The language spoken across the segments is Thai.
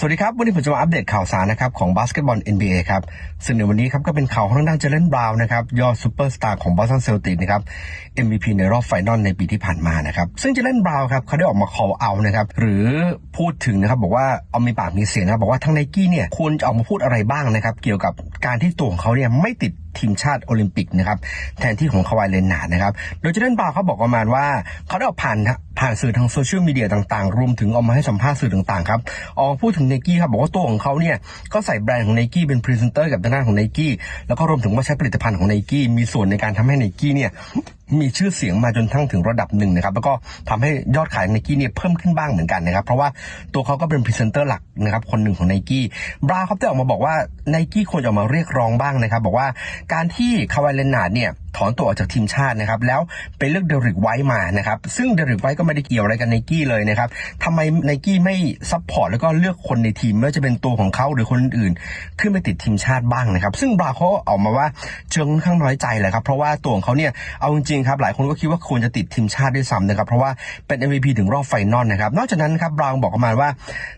สวัสดีครับ วันนี้ผมจะมาอัปเดตข่าวสารนะครับของบาสเกตบอล NBA ครับซึ่งในวันนี้ครับก็เป็นข่าวของทางด้านเจเลนบราวน์นะครับยอดซูเปอร์สตาร์ของบอสตันเซลติกนะครับ MVP ในรอบไฟนอลในปีที่ผ่านมานะครับซึ่งเจเลนบราวน์ครับเขาได้ออกมา call out นะครับหรือพูดถึงนะครับบอกว่าเอามีปากมีเสียงนะบบอกว่าทั้งไนกี้เนี่ยควรจะออกมาพูดอะไรบ้างนะครับเกี่ยวกับการที่ตัวของเขาเนี่ยไม่ติดทีมชาติโอลิมปิกนะครับแทนที่ของคาวายเลนนาดนะครับ โดยเจเดนบาวน์เขาบอกประมาณว่า เขาได้ออกผ่านผ่านสื่อทางโซเชียลมีเดียต่างๆ รวมถึงออกมาให้สัมภาษณ์สื่อต่างๆครับออกพูดถึงไนกี้ครับบอกว่าตัวของเขาเนี่ยก็ใส่แบรนด์ของไนกี้เป็นพรีเซนเตอร์กับทางด้านของไนกี้แล้วก็รวมถึงว่าใช้ผลิตภัณฑ์ของไนกี้มีส่วนในการทำให้ไนกี้เนี่ย มีชื่อเสียงมาจนทั้งถึงระดับหนึ่งนะครับ แล้วก็ทำให้ยอดขายไนกี้เนี่ยเพิ่มขึ้นบ้างเหมือนกันนะครับ เพราะว่าตัวเขาก็เป็นพรีเซนเตอร์หลักนะครับ คนหนึ่งของไนกี้บราวน์ครับได้ออกมาบอกว่าไนกี้ควรจะออกมาเรียกร้องบ้างนะครับ บอกว่าการที่คาวายเลนนาร์ดเนี่ยถอนตัวออกจากทีมชาตินะครับ แล้วไปเลือกเดริกไว้มานะครับ ซึ่งเดริกไว้ก็ไม่ได้เกี่ยวอะไรกับไนกี้เลยนะครับทำไมไนกี้ไม่ซัพพอร์ตแล้วก็เลือกคนในทีมไม่ว่าจะเป็นตัวของเขาหรือคนอื่น ขึ้นไปติดทีมชาติบ้างนะครับ ซึ่งบราเขาออกมาว่าเชิงค่อนข้างน้อยใจแหละครับ เพราะว่าตัวของเขาเนี่ยเอาจริงๆครับหลายคนก็คิดว่าควรจะติดทีมชาติด้วยซ้ำนะครับ เพราะว่าเป็น MVP ถึงรอบไฟนอลนะครับ นอกจากนั้นครับบราวบอกประมาณว่า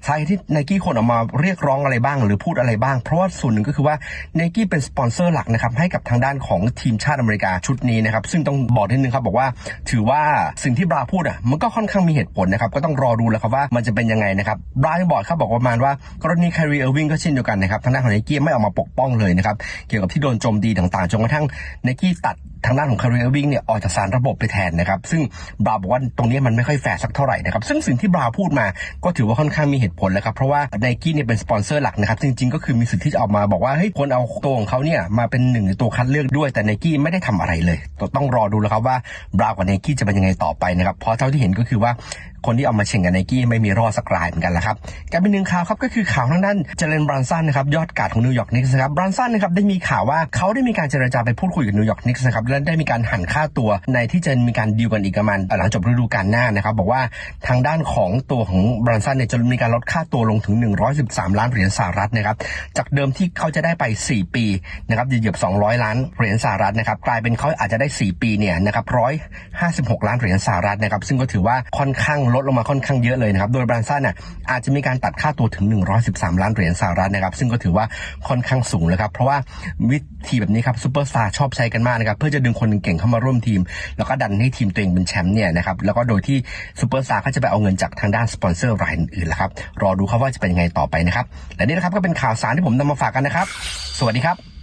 สาเหตุที่ไนกี้คนออกมาเรียกร้องอะไรบ้าง หรือพูดอะไรบ้าง เพราะว่าส่วนหนึ่งก็คือว่าไนกี้เป็นสปอนเซอร์หลักนะครับให้กับทางด้านของทีมชาติอเมริกาชุดนี้นะครับ ซึ่งต้องบอกนิดนึงครับบอกว่า ถือว่าสิ่งที่บราพูดอะมันก็ค่อนข้างมีเหตุผลนะครับ ก็ต้องรอดูแล้วครับว่ามันจะเป็นยังไงนะครับบราวน์ยังบอกครับบอกประมาณว่ากรณีไครีเออร์วิงก็เช่นเดียวกันนะครับทางด้านของไนกี้ไม่ออกมาปกป้องเลยนะครับเกี่ยวกับที่โดนโจมตีต่างๆจนกระทั่งไนกี้ตัดทางด้านของคาริเออร์วิงเนี่ยออกจากสารระบบไปแทนนะครับ ซึ่งบราบอกว่าตรงนี้มันไม่ค่อยแฟร์สักเท่าไหร่นะครับ ซึ่งสิ่งที่บราพูดมาก็ถือว่าค่อนข้างมีเหตุผลแล้วครับ เพราะว่าไนกี้เนี่ยเป็นสปอนเซอร์หลักนะครับ จริงๆ ก็คือมีสิทธิ์ที่จะออกมาบอกว่าเฮ้ยคนเอาตัวของเขาเนี่ยมาเป็นหนึ่งในตัวคัดเลือกด้วย แต่ไนกี้ไม่ได้ทำอะไรเลยต้องรอดูแล้วครับว่าบราวน์กับไนกี้จะเป็นยังไงต่อไปนะครับเพราะเท่าที่เห็นก็คือว่าคนที่เอามาเช่งกับไนกี้ไม่มีรอดสักรายเหมือนกันละครับการเป็นหนึ่งข่าวครับก็คือข่าวทางด้านเจเลนบรันสันนะครับยอดการ์ดของนิวยอร์กนิกส์นะครับบรันสันนะครับได้มีข่าวว่าเขาได้มีการเจรจาไปพูดคุยกับนิวยอร์กนิกส์นะครับและได้มีการหันค่าตัวในที่จะมีการดีลกันอีกประมาณหลังจบฤดูกาลหน้านะครับบอกว่าทางด้านของตัวของบรันสันเนี่ยจะมีการลดค่าตัวลงถึง 113 ล้านเหรียญสหรัฐนะครับจากเดิมที่เขาจะได้ไป 4 ปีนะครับเหยียบ 200 ล้านเหรียญสหรัฐนะครับกลายเป็นเขาอาจจะได้ 4 ปีเนี่ยนะครับ156 ล้านเหรียญสหรัฐนะครับซึ่งก็ถือว่าค่อนข้างลดลงมาค่อนข้างเยอะเลยนะครับ โดยบรันสันน่ะอาจจะมีการตัดค่าตัวถึง 113 ล้านเหรียญสหรัฐนะครับ ซึ่งก็ถือว่าค่อนข้างสูงเลยครับ เพราะว่าวิธีแบบนี้ครับซูเปอร์สตาร์ชอบใช้กันมากนะครับ เพื่อจะดึงคนเก่งเข้ามาร่วมทีม แล้วก็ดันให้ทีมตัวเองเป็นแชมป์เนี่ยนะครับ แล้วก็โดยที่ซูเปอร์สตาร์ก็จะไปเอาเงินจากทางด้านสปอนเซอร์รายอื่นๆละครับ รอดูครับว่าจะเป็นยังไงต่อไปนะครับ และนี่นะครับก็เป็นข่าวสารที่ผมนำมาฝากกันนะครับ สวัสดีครับ